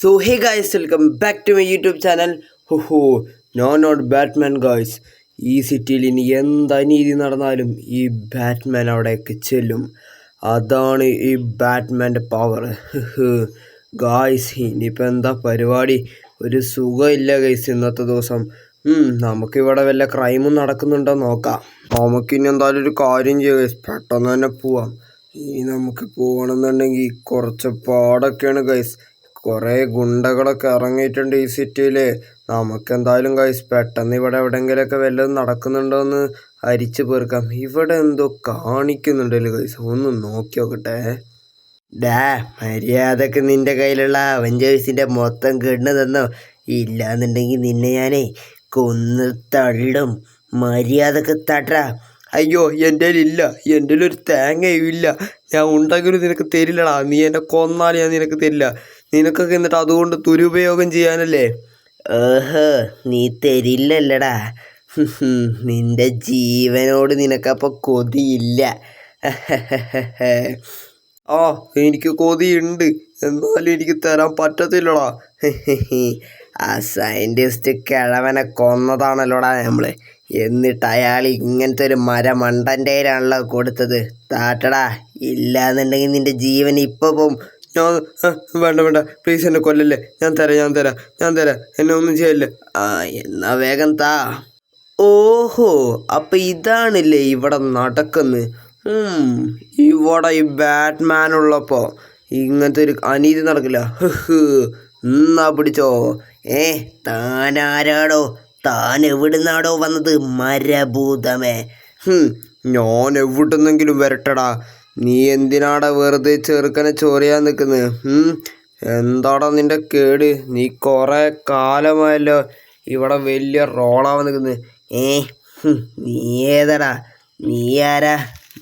So hey guys welcome back to my YouTube channel oh no not Batman guys ഈ സിറ്റിയിൽ ഇനി എന്ത് അനീതി നടന്നാലും ഈ ബാറ്റ്മാൻ അവിടെയൊക്കെ ചെല്ലും. അതാണ് ഈ ബാറ്റ്മാന്റെ പവർ ഗായ്സ് ഇനിയിപ്പോൾ എന്താ പരിപാടി? ഒരു സുഖമില്ല ഗൈസ് ഇന്നത്തെ ദിവസം. നമുക്കിവിടെ വല്ല ക്രൈമും നടക്കുന്നുണ്ടോ നോക്കാം. നമുക്കിനി എന്തായാലും ഒരു കാര്യം ചെയ്യാം പെട്ടെന്ന് തന്നെ പോവാം. ഇനി നമുക്ക് പോകണമെന്നുണ്ടെങ്കിൽ കുറച്ച് പാടൊക്കെയാണ് ഗൈസ് കുറേ ഗുണ്ടകളൊക്കെ ഇറങ്ങിയിട്ടുണ്ട് ഈ സിറ്റിയിൽ നമുക്കെന്തായാലും കഴിച്ച് പെട്ടെന്ന് ഇവിടെ എവിടെയെങ്കിലുമൊക്കെ വല്ലതും നടക്കുന്നുണ്ടോ എന്ന് അരിച്ചു പേർക്കാം ഇവിടെ എന്തോ കാണിക്കുന്നുണ്ടല്ലോ ഗൈസ് ഒന്ന് നോക്കി നോക്കട്ടെ. ഡാ മര്യാദയ്ക്ക് നിന്റെ കയ്യിലുള്ള അവഞ്ചേഴ്സിന്റെ മൊത്തം കിണ്ണു തന്നോ. ഇല്ലാന്നുണ്ടെങ്കിൽ നിന്നെ ഞാനേ കൊന്ന് തള്ളും. മര്യാദയ്ക്ക് തട്ടാ അയ്യോ എന്റെ ഇല്ല. എന്റെ ഒരു തേങ്ങയും ഇല്ല. ഞാൻ ഉണ്ടെങ്കിലും നിനക്ക് തരില്ലടാ. നീ എന്നെ കൊന്നാൽ ഞാൻ നിനക്ക് തരില്ല. നിനക്കൊക്കെ എന്നിട്ട് അതുകൊണ്ട് ദുരുപയോഗം ചെയ്യാനല്ലേ? ഏഹ് നീ തരില്ലല്ലടാ. നിന്റെ ജീവനോട് നിനക്കപ്പോൾ കൊതിയില്ല. ആ എനിക്ക് കൊതിയുണ്ട്. എന്നാലും എനിക്ക് തരാൻ പറ്റത്തില്ലടാ. ആ സയന്റിസ്റ്റ് കിഴവനെ കൊന്നതാണല്ലോടാ നമ്മൾ എന്നിട്ട് അയാൾ ഇങ്ങനത്തെ ഒരു മരമണ്ടന്റെ കയ്യിലാണല്ലോ കൊടുത്തത്. താട്ടടാ ഇല്ലാന്നുണ്ടെങ്കിൽ നിന്റെ ജീവൻ ഇപ്പം പോവും. ഞാൻ വേണ്ട വേണ്ട. പ്ലീസ് എന്നെ കൊല്ലല്ലേ? ഞാൻ തരാം ഞാൻ തരാം ഞാൻ തരാം. എന്നെ ഒന്നും ചെയ്യല്ലേ? ആ എന്നാ വേഗം താ. ഓഹോ അപ്പൊ ഇതാണില്ലേ ഇവിടെ നടക്കുന്നത് ഇവിടെ ഈ ബാറ്റ്മാൻ ഉള്ളപ്പോ ഇങ്ങനത്തെ ഒരു അനീതി നടക്കില്ല. എന്നാ പിടിച്ചോ? ഏ താനാരാടോ താൻ എവിടുന്നാടോ വന്നത്? മരഭൂതമേ. ഞാൻ എവിടുന്നെങ്കിലും വരട്ടടാ. നീ എന്തിനാടാ വെറുതെ ചെറുക്കനെ ചൊറിയാൻ നിൽക്കുന്നത് എന്താടാ നിന്റെ കേട്? നീ കുറേ കാലമായല്ലോ ഇവിടെ വലിയ റോളാവാൻ നിൽക്കുന്നത് ഏ നീ ഏതടാ? നീ ആരാ?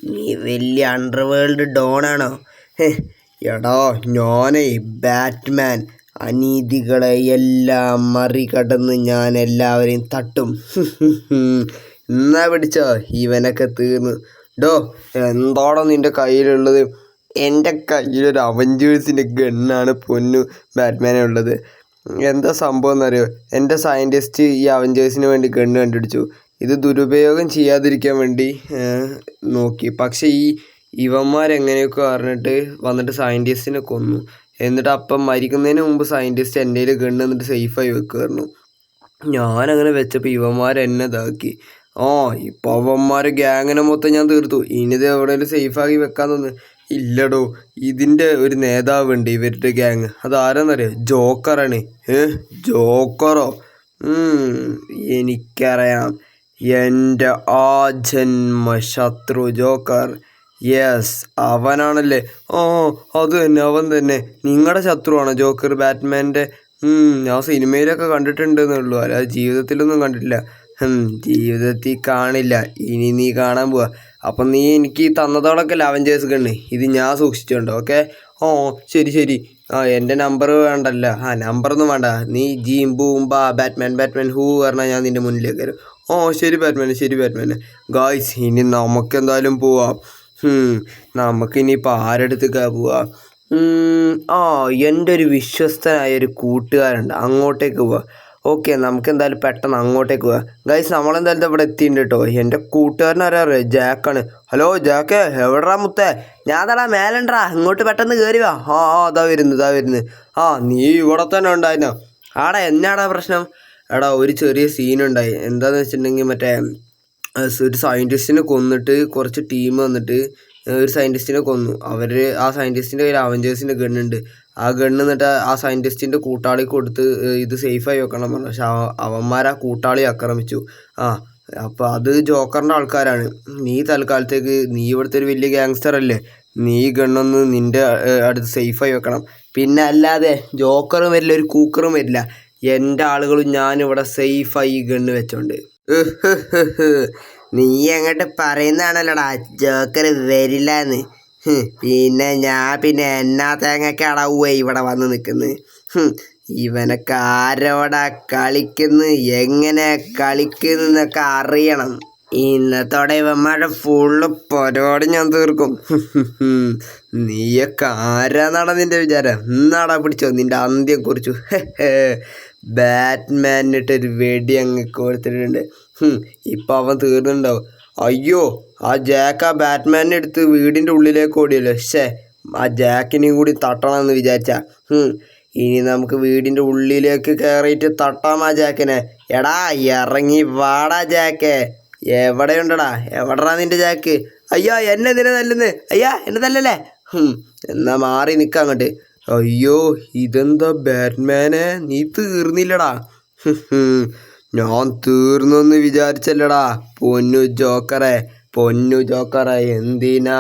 നീ വലിയ അണ്ടർവേൾഡ് ഡോണാണോ? എടാ ഞാനേ ബാറ്റ്മാൻ. അനീതികളെ എല്ലാം മറികടന്ന് ഞാൻ എല്ലാവരെയും തട്ടും. എന്നാ പിടിച്ചോ? ഇവനൊക്കെ തീർന്നു. ഡോ എന്താണോ നിന്റെ കയ്യിലുള്ളത്? എന്റെ കയ്യിലൊരു അവഞ്ചേഴ്സിന്റെ ഗണ്ണാണ് പൊന്നു ബാറ്റ്മാനെ ഉള്ളത്. എന്താ സംഭവം എന്നറിയോ എന്റെ സയന്റിസ്റ്റ് ഈ അവഞ്ചേഴ്സിന് വേണ്ടി ഗണ്ണ് കണ്ടുപിടിച്ചു. ഇത് ദുരുപയോഗം ചെയ്യാതിരിക്കാൻ വേണ്ടി നോക്കി. പക്ഷേ ഈ ഇവന്മാരെങ്ങനെയൊക്കെ പറഞ്ഞിട്ട് വന്നിട്ട് സയന്റിസ്റ്റിനെ കൊന്നു. എന്നിട്ട് അപ്പം മരിക്കുന്നതിന് മുമ്പ് സയന്റിസ്റ്റ് എന്റെ കയ്യിൽ ഗണ്ണ് എന്നിട്ട് സേഫായി വെക്കുമായിരുന്നു ഞാനങ്ങനെ വെച്ചപ്പോൾ ഇവന്മാരെന്നെ ഇതാക്കി. ആ ഇപ്പൊ അവന്മാരെ ഗ്യാങ്ങിനെ മൊത്തം ഞാൻ തീർത്തു. ഇനിത് എവിടെയെങ്കിലും സേഫാക്കി വെക്കാൻ തോന്നുന്നു ഇല്ലടോ ഇതിന്റെ ഒരു നേതാവുണ്ട് ഇവരുടെ ഗ്യാങ് അതാരാന്നറിയോ? ജോക്കറാണ് ഏ ജോക്കറോ എനിക്കറിയാം. എന്റെ ആ ജന്മ ശത്രു ജോക്കർ യെസ് അവനാണല്ലേ? ഓ അത് തന്നെ അവൻ തന്നെ. നിങ്ങളുടെ ശത്രുവാണോ ജോക്കർ ബാറ്റ്മാന്റെ ഞാൻ സിനിമയിലൊക്കെ കണ്ടിട്ടുണ്ടെന്നുള്ളൂ അല്ലാതെ ജീവിതത്തിലൊന്നും കണ്ടിട്ടില്ല. ജീവിതത്തിൽ കാണില്ല. ഇനി നീ കാണാൻ പോവാ. അപ്പം നീ എനിക്ക് തന്നതോടൊക്കെ ലാവഞ്ചേഴ്സ് കണ്ണ് ഇത് ഞാൻ സൂക്ഷിച്ചുണ്ട് ഓക്കെ? ഓ ശരി ശരി. ആ എന്റെ നമ്പർ വേണ്ടല്ല. ആ നമ്പറൊന്നും വേണ്ട. നീ ജീം ബൂം ബാറ്റ്മാൻ ബാറ്റ്മാൻ ഹൂ പറഞ്ഞാൽ ഞാൻ നിന്റെ മുന്നിലേക്ക് വരും. ഓ ശരി ബാറ്റ്മാൻ ശരി ബാറ്റ്മാൻ ഗായ്സ് ഇനി നമുക്ക് എന്തായാലും പോവാം നമുക്കിനിയിപ്പോൾ ആരെടുത്തേക്കാണ് പോവാ? ആ എന്റെ ഒരു വിശ്വസ്തനായ ഒരു കൂട്ടുകാരുണ്ട് അങ്ങോട്ടേക്ക് പോവാ. ഓക്കെ നമുക്ക് എന്തായാലും പെട്ടെന്ന് അങ്ങോട്ടേക്ക് പോവാം. ഗൈസ് നമ്മളെന്തായാലും ഇവിടെ എത്തിയിട്ടുണ്ട് കേട്ടോ എന്റെ കൂട്ടുകാരൻ ആരാറിയോ ജാക്കാണ്. ഹലോ ജാക്ക് എവിടെടാ മുത്തേ? ഞാൻ തടാ മേലണ്ടാ ഇങ്ങോട്ട് പെട്ടെന്ന് കയറി വാ. ആ ആ അതാ വരുന്നു ഇതാ വരുന്നു. ആ നീ ഇവിടെ തന്നെ ഉണ്ടായിരുന്നോ? ആടാ എന്നാടാ പ്രശ്നം? എടാ ഒരു ചെറിയ സീനുണ്ടായി എന്താന്ന് വെച്ചിട്ടുണ്ടെങ്കിൽ മറ്റേ ഒരു സയന്റിസ്റ്റിനെ കൊന്നിട്ട് കുറച്ച് ടീം വന്നിട്ട് ഒരു സയന്റിസ്റ്റിനെ കൊന്നു. അവർ ആ സയന്റിസ്റ്റിന്റെ കയ്യിൽ അവഞ്ചേഴ്സിന്റെ ഗണ്ണുണ്ട് ആ ഗണ്ണ് എന്നിട്ട് ആ സയന്റിസ്റ്റിന്റെ കൂട്ടാളി കൊടുത്ത് ഇത് സേഫായി വെക്കണം പറഞ്ഞു. പക്ഷെ അവന്മാർ ആ കൂട്ടാളി ആക്രമിച്ചു. ആ അപ്പോൾ അത് ജോക്കറിന്റെ ആൾക്കാരാണ്. നീ തൽക്കാലത്തേക്ക് നീ ഇവിടുത്തെ ഒരു വലിയ ഗ്യാങ്സ്റ്റർ അല്ലേ? നീ ഗണ്ണൊന്ന് നിന്റെ അടുത്ത് സേഫായി വെക്കണം. പിന്നെ അല്ലാതെ ജോക്കറും വരില്ല ഒരു കൂക്കറും വരില്ല. എന്റെ ആളുകളും ഞാനിവിടെ സേഫായി ഈ ഗണ്ണ് വെച്ചോണ്ട്. നീ അങ്ങോട്ട് പറയുന്നതാണല്ലോടാ. ജോക്കർ വരില്ലെന്ന്. പിന്നെ ഞാൻ പിന്നെ എന്നാ തേങ്ങക്ക് അടവുക ഇവിടെ വന്ന് നിൽക്കുന്നത് ഇവനൊക്കെ ആരോടാ കളിക്കുന്നു? എങ്ങനെ കളിക്കുന്നു എന്നൊക്കെ അറിയണം. ഇന്നത്തോടെ ഇവന്മാരുടെ ഫുള്ള് പരിപാടി ഞാൻ തീർക്കും. നീയൊക്കെ ആരാന്നാടാ നിന്റെ വിചാരം? എന്നാടാ പിടിച്ചോ നിന്റെ അന്ത്യം കുറിച്ചു. ബാറ്റ്മാനിട്ടൊരു വെടി അങ്ങ് കൊടുത്തിട്ടുണ്ട് ഇപ്പൊ അവൻ തീർന്നുണ്ടാവും അയ്യോ ആ ജാക്ക് ആ ബാറ്റ്മാനെ എടുത്ത് വീടിന്റെ ഉള്ളിലേക്ക് ഓടിയല്ലോ. ശേ ആ ജാക്കിനെയും കൂടി തട്ടണം എന്ന് വിചാരിച്ച ഇനി നമുക്ക് വീടിന്റെ ഉള്ളിലേക്ക് കയറിയിട്ട് തട്ടാം ആ ജാക്കിനെ. എടാ ഇറങ്ങി വാടാ ജാക്കേ. എവിടെയുണ്ടടാ? എവിടെടാ നിന്റെ ജാക്ക്? അയ്യോ എന്നെ നിന്നെ തല്ലുന്നത് അയ്യാ എന്നെ തല്ലല്ലേ? എന്നാ മാറി നിൽക്കാം അങ്ങോട്ട്. അയ്യോ ഇതെന്താ ബാറ്റ്മാനെ? നീ തീർന്നില്ലടാ. ഞാൻ തീർന്നെന്ന് വിചാരിച്ചല്ലടാ. പൊന്നു ജോക്കറെ പൊന്നു ജോക്കറെ എന്തിനാ?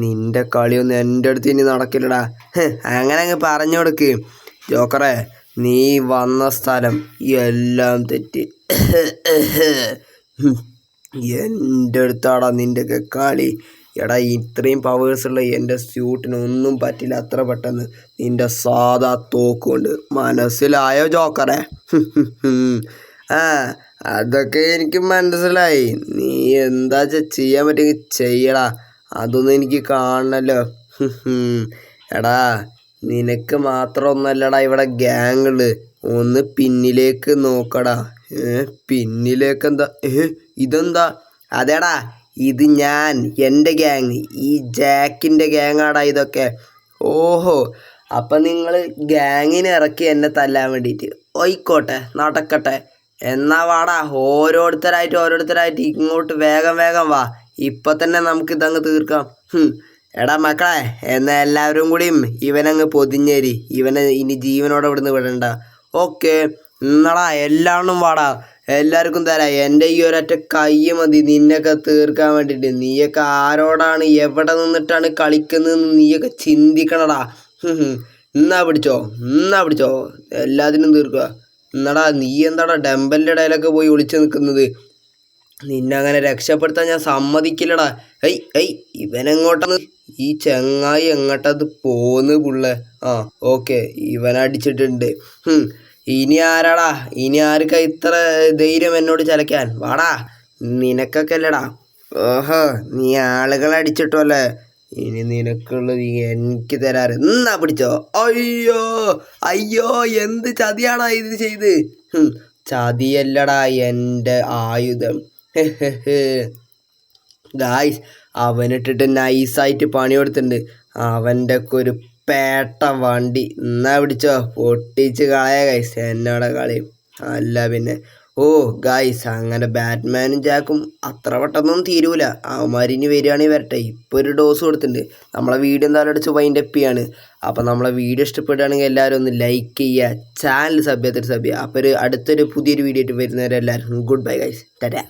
നിന്റെ കളിയൊന്നും എന്റെ അടുത്ത് ഇനി നടക്കില്ലടാ. അങ്ങനെ അങ്ങ് പറഞ്ഞു കൊടുക്ക്. ജോക്കറെ നീ വന്ന സ്ഥലം എല്ലാം തെറ്റി. എന്റെ അടുത്താടാ നിന്റെയൊക്കെ കളി. എടാ ഇത്രയും പവേഴ്സ് ഉള്ള എന്റെ സ്യൂട്ടിന് ഒന്നും പറ്റില്ല അത്ര പെട്ടെന്ന്. നിന്റെ സാധാ തോക്കുകൊണ്ട് മനസ്സിലായോ ജോക്കറെ. ആ അതൊക്കെ എനിക്ക് മനസ്സിലായി. നീ എന്താ ചെയ്യാൻ പറ്റുമെങ്കിൽ ചെയ്യടാ. അതൊന്നും എനിക്ക് കാണണല്ലോ. എടാ നിനക്ക് മാത്രം ഒന്നല്ലടാ ഇവിടെ ഗ്യാങ്ങൾ ഒന്ന് പിന്നിലേക്ക് നോക്കടാ. പിന്നിലേക്ക് എന്താ? ഇതെന്താ? അതേടാ ഇത് ഞാൻ എന്റെ ഗ്യാങ് ഈ ജാക്കിന്റെ ഗ്യാങ്ങാടാ ഇതൊക്കെ. ഓഹോ അപ്പം നിങ്ങൾ ഗ്യാങ്ങിനെ ഇറക്കി എന്നെ തല്ലാൻ വേണ്ടിയിട്ട്. ഒയിക്കോട്ടെ നടക്കട്ടെ. എന്നാ വാടാ ഓരോരുത്തരായിട്ട് ഓരോരുത്തരായിട്ട് ഇങ്ങോട്ട് വേഗം വേഗം വാ. ഇപ്പൊ തന്നെ നമുക്ക് ഇതങ്ങ് തീർക്കാം. എടാ മക്കളെ എന്നാ എല്ലാവരും കൂടിയും ഇവനങ്ങ് പൊതിഞ്ഞേരി. ഇവനെ ഇനി ജീവനോടെ ഇവിടുന്ന് വിടണ്ട. ഓക്കെ. എന്നടാ എല്ലാവരും വാടാ. എല്ലാവർക്കും തരാം. എന്റെ ഈ ഒരൊറ്റ കൈ മതി. നിന്നെയൊക്കെ തീർക്കാൻ വേണ്ടിയിട്ട്. നീയൊക്കെ ആരോടാണ് എവിടെ നിന്നിട്ടാണ് കളിക്കുന്നതെന്ന് നീയൊക്കെ ചിന്തിക്കണടാ. എന്നാ പിടിച്ചോ. എന്നാ പിടിച്ചോ. എല്ലാത്തിനും തീർക്കുക. എന്നടാ നീ എന്താടാ ഡെമ്പലിന്റെ ഇടയിലൊക്കെ പോയി ഒളിച്ചു നിൽക്കുന്നത്? നിന്നെ അങ്ങനെ രക്ഷപ്പെടുത്താൻ ഞാൻ സമ്മതിക്കില്ലടാ. I I ഇവനെങ്ങോട്ടാണ്? ഈ ചങ്ങായി എങ്ങോട്ടത് പോന്ന് പുള്ളേ? ആ ഓക്കെ ഇവനടിച്ചിട്ടുണ്ട്. ഇനി ആരാടാ? ഇനി ആർക്കാ ഇത്ര ധൈര്യം എന്നോട് ചലക്കാൻ വാടാ നിനക്കൊക്കെ അല്ലടാ. ഓഹോ നീ ആളുകളെ അടിച്ചിട്ടോ അല്ലേ? ഇനി നിനക്കുള്ളത് എനിക്ക് തരാറ്. എന്നാ പിടിച്ചോ. അയ്യോ അയ്യോ എന്ത് ചതിയാണോ ഇത് ചെയ്ത്? ചതിയല്ലടാ എന്റെ ആയുധം. ഗായ്സ് അവനിട്ടിട്ട് നൈസായിട്ട് പണി കൊടുത്തിട്ടുണ്ട് അവന്റെ ഒക്കെ ഒരു പേട്ട വണ്ടി. എന്നാ പിടിച്ചോ. പൊട്ടിച്ച് കളയ ഗൈസ് എന്നോടെ കളി. അല്ല പിന്നെ. ഓ ഗായ്സ് അങ്ങനെ ബാറ്റ്മാനും ജാക്കും അത്ര പെട്ടെന്നൊന്നും തീരൂല. അവന്മാരിനി വരികയാണെങ്കിൽ വരട്ടെ. ഇപ്പോൾ ഒരു ഡോസ് കൊടുത്തിട്ടുണ്ട്. നമ്മളെ വീഡിയോ എന്തായാലും അടിച്ച് വൈൻഡ് അപ്പ് ചെയ്യാണ്. അപ്പോൾ നമ്മളെ വീഡിയോ ഇഷ്ടപ്പെടുകയാണെങ്കിൽ എല്ലാവരും ഒന്ന് ലൈക്ക് ചെയ്യുക. ചാനൽ സബ് ചെയ്യുക അപ്പോൾ ഒരു അടുത്തൊരു പുതിയൊരു വീഡിയോ ആയിട്ട് വരുന്നവരെല്ലാവരും ഗുഡ് ബൈ ഗൈസ് ടാറ്റാ